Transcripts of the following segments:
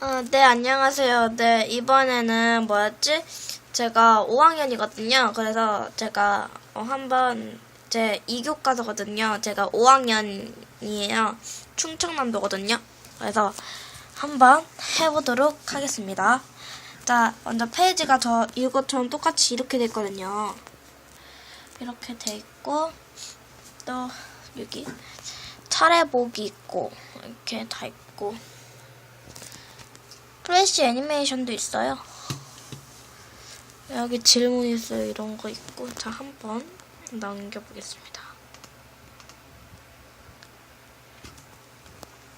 어, 네, 안녕하세요. 네, 이번에는 뭐였지? 제가 5학년이거든요. 그래서 제가 어, 한번 제 2교과서거든요. 제가 5학년이에요. 충청남도거든요. 그래서 한번 해보도록 하겠습니다. 자, 먼저 페이지가 저 이것처럼 똑같이 이렇게 돼 있거든요. 이렇게 돼 있고 또 여기 차례복이 있고 이렇게 다 있고 플래시 애니메이션도 있어요. 여기 질문 있어요. 이런 거 있고 자 한번 넘겨보겠습니다.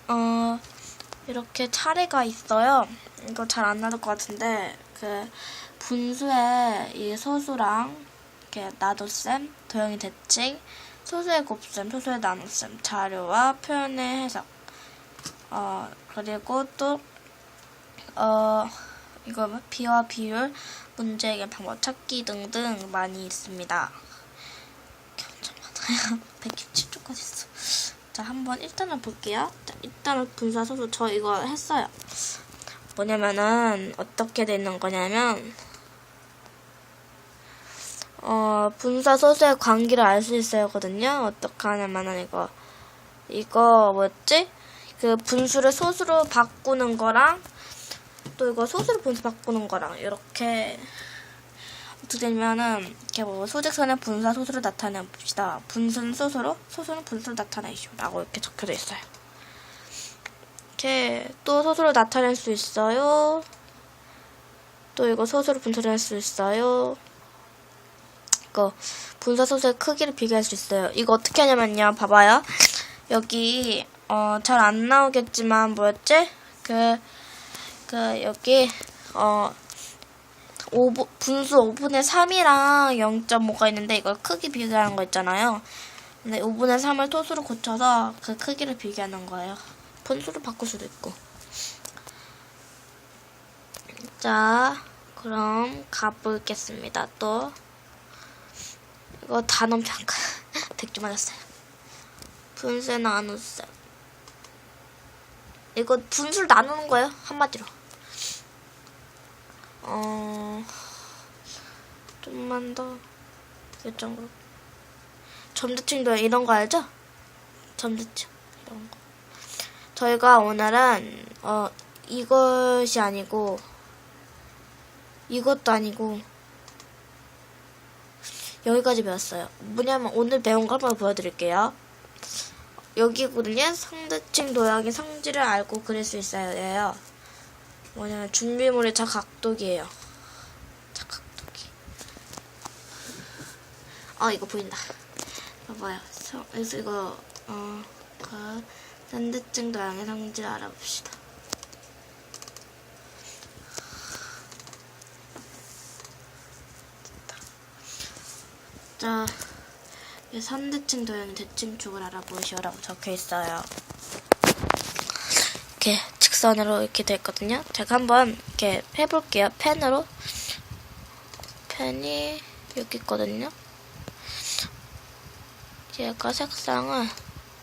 어 이렇게 차례가 있어요. 이거 잘 안 나올 것 같은데 그 분수의 이 소수랑 이렇게 나눗셈, 도형이 대칭, 소수의 곱셈, 소수의 나눗셈, 자료와 표현의 해석. 어 그리고 또 어, 이거 뭐 비와 비율, 문제 해결 방법 찾기 등등 많이 있습니다. 엄청 많아요. 167초까지 있어. 자, 한번 일단은 볼게요. 자, 일단은 분사 소수 저 이거 했어요. 뭐냐면은 어떻게 되는 거냐면 어, 분사 소수의 관계를 알 수 있어요거든요. 어떻게 하냐면은 이거 이거 뭐였지? 그 분수를 소수로 바꾸는 거랑 또 이거 소수로 분수 바꾸는 거랑 이렇게 어떻게 되냐면은 이렇게 뭐 소직선의 분사 소수를 나타내 봅시다. 분수는 소수로, 소수는 분수를 나타내시오라고 이렇게 적혀져 있어요. 이렇게 또 소수로 나타낼 수 있어요. 또 이거 소수로 분수를 할 수 있어요. 이거 분사 소수의 크기를 비교할 수 있어요. 이거 어떻게 하냐면요. 봐봐요. 여기 어 잘 안 나오겠지만 뭐였지? 그 그 여기 어 5분, 분수 5분의 3이랑 0.5가 있는데 이걸 크기 비교하는 거 있잖아요. 근데 5분의 3을 토수로 고쳐서 그 크기를 비교하는 거예요. 분수로 바꿀 수도 있고. 자, 그럼 가보겠습니다. 또 이거 단원 평가 100점 맞았어요. 분수의 나눗셈. 이거 분수를 나누는 거예요. 한마디로. 어, 좀만 더, 몇 정도. 점대칭도 이런 거 알죠? 점대칭, 이런 거. 저희가 오늘은, 어, 이것이 아니고, 이것도 아니고, 여기까지 배웠어요. 뭐냐면 오늘 배운 걸 한번 보여드릴게요. 여기거든요. 상대칭 도형의 성질을 알고 그릴 수 있어야 해요. 뭐냐면 준비물의 자각도기예요. 자각도기. 어 이거 보인다. 봐봐요. 서, 그래서 이거 어 그, 상대칭 도형의 성질을 알아봅시다. 자, 이 선대칭 도형의 대칭 축을 알아보시오라고 적혀 있어요. 이렇게 직선으로 이렇게 돼 있거든요. 제가 한번 이렇게 해볼게요. 펜으로. 펜이 여기 있거든요. 얘가 색상은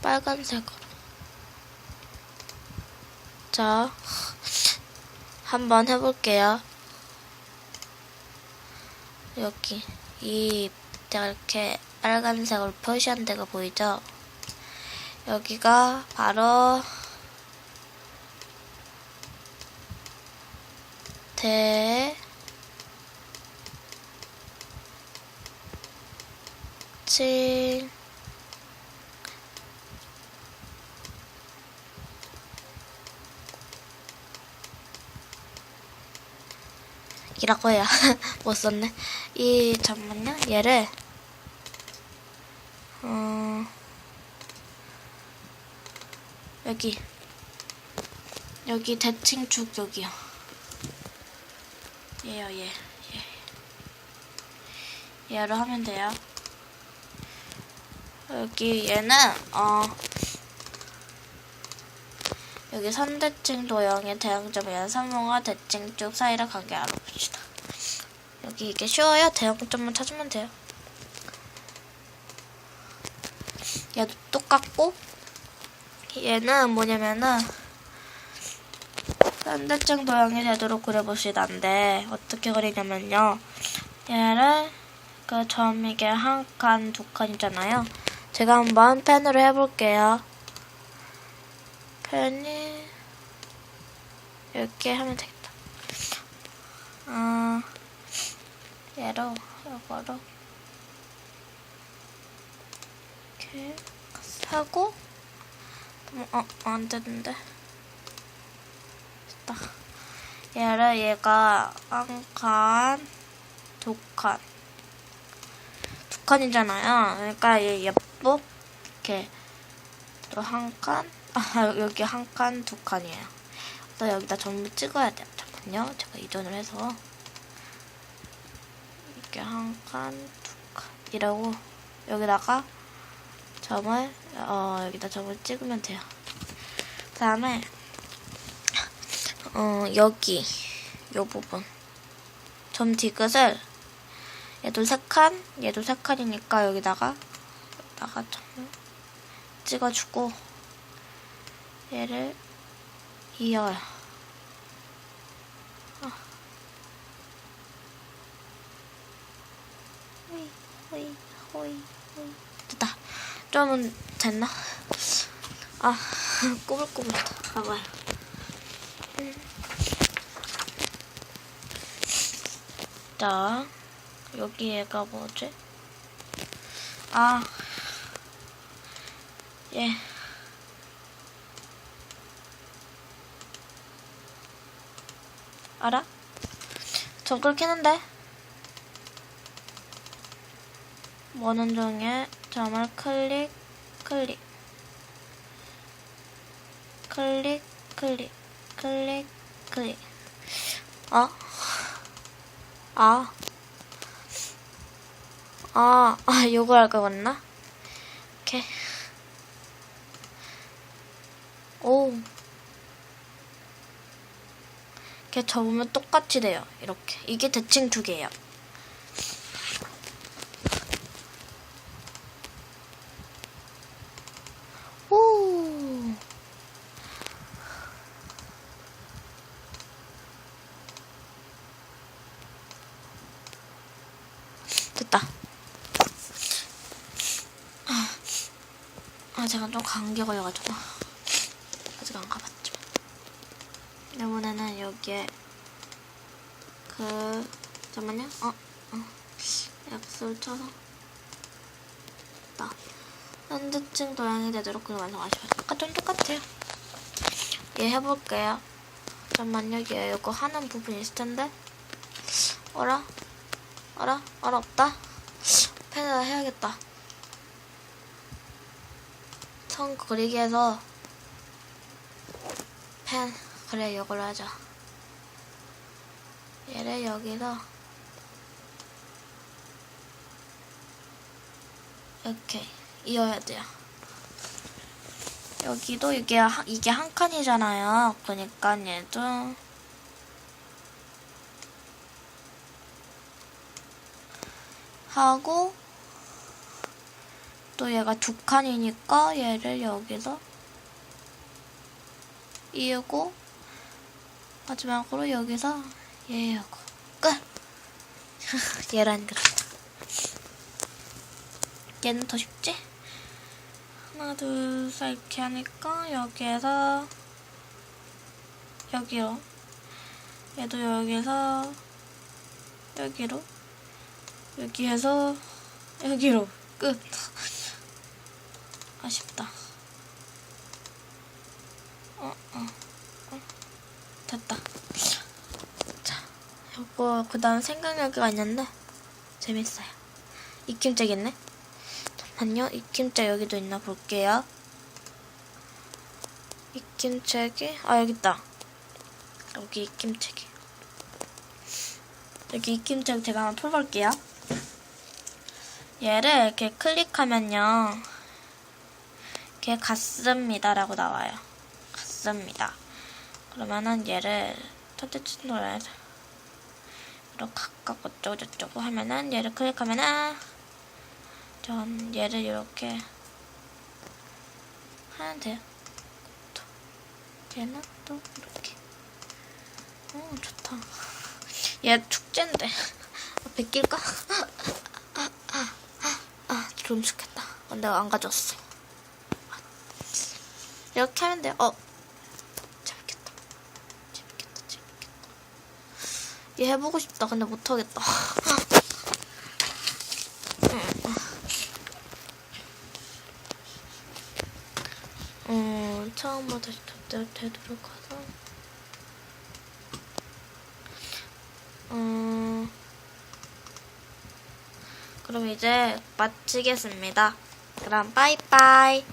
빨간색으로. 자, 한번 해볼게요. 여기 이 이렇게 빨간색으로 표시한 데가 보이죠? 여기가 바로 대, 칭, 이라고 해요. 못 썼네. 이, 잠깐만요. 얘를, 어, 여기, 여기 대칭 축 여기요. 얘요, 얘. 얘. 얘로 하면 돼요. 여기 얘는, 어, 여기 선대칭 도형의 대형점이랑 삼용과 대칭축 사이를 관계 알아봅시다. 여기 이게 쉬워요. 대형점만 찾으면 돼요. 얘도 똑같고 얘는 뭐냐면은 현대증 도형이 되도록 그려보시던데 어떻게 그리냐면요. 얘를 그점 이게 한 칸, 두 칸이잖아요. 제가 한번 펜으로 해볼게요. 펜이 이렇게 하면 되겠다. 아, 얘로 이거로 이렇게 하고 어, 안 되는데. 됐다. 얘를 얘가 한 칸, 두 칸. 두 칸이잖아요. 그러니까 얘 예쁘 이렇게 또 한 칸, 아 여기 한 칸, 두 칸이에요. 그래서 여기다 전부 찍어야 돼요. 잠깐만요. 제가 이전을 해서 이렇게 한 칸, 두 칸. 이러고 여기다가 점을 어 여기다 점을 찍으면 돼요. 그다음에 어 여기 요 부분 점 디귿을 얘도 세 칸, 얘도 세 칸이니까 여기다가 여기다가 점을 찍어주고 얘를 이어요. 어. 호이 호이 호이 됐다. 좀은 됐나? 아 꼬불꼬불하다. 봐봐요. 자, 여기 얘가 뭐지? 아, 예. 알아? 저 그렇게 했는데. 원은 중에 점을 클릭, 클릭. 클릭, 클릭, 클릭, 클릭. 어? 아. 아, 아, 요거 할 거였나? 이렇게. 오. 이렇게 접으면 똑같이 돼요. 이렇게. 이게 대칭 두 개예요. 오. 됐다. 아, 제가 좀 감기 걸려가지고 아직 안 가봤지만 이번에는 여기에 그 잠깐만요. 어, 어. 약수를 쳐서 나 현대증 도형이 되도록 그걸 완성하시면 아까 좀 똑같아요. 얘 해볼게요. 잠깐만요. 얘 이거 하는 부분이 있을 텐데 어라? 알아? 알아 없다? 펜에다 해야겠다. 선 그리기 해서 펜 그래 이걸로 하자. 얘를 여기서 이렇게 이어야 돼요. 여기도 이게 한- 이게 한 칸이잖아요. 그러니까 얘도 하고 또 얘가 두 칸이니까 얘를 여기서 이으고 마지막으로 여기서 얘하고 끝! 게 좋다. 얘는 더 쉽지? 하나 둘 셋 이렇게 하니까 여기에서 여기로 얘도 여기서 여기로 여기에서 여기로 끝. 아쉽다. 어, 어, 어. 됐다. 자, 요거 그 다음 생각나기가 있는데 재밌어요. 익힘책 있네. 잠깐만요. 익힘책 여기도 있나 볼게요. 익힘책이 아 여기 있다. 여기 익힘책이. 여기 익힘책 제가 한번 펴볼게요. 얘를 이렇게 클릭하면요. 이렇게 같습니다라고 나와요. 같습니다. 그러면은 얘를 첫째 친구에서 이렇게 가깝고 어쩌고 저쩌고 하면은 얘를 클릭하면은 전 얘를 이렇게 하면 돼요. 또 얘는 또 이렇게 얘 축제인데. 베낄까? 아, 좀 좋겠다. 어, 내가 안 가져왔어. 이렇게 하면 돼요. 어. 재밌겠다. 재밌겠다, 재밌겠다. 얘 해보고 싶다. 근데 못하겠다. 음, 처음으로 다시 되- 되도록 하자. 음, 그럼 이제 마치겠습니다. 그럼 빠이빠이.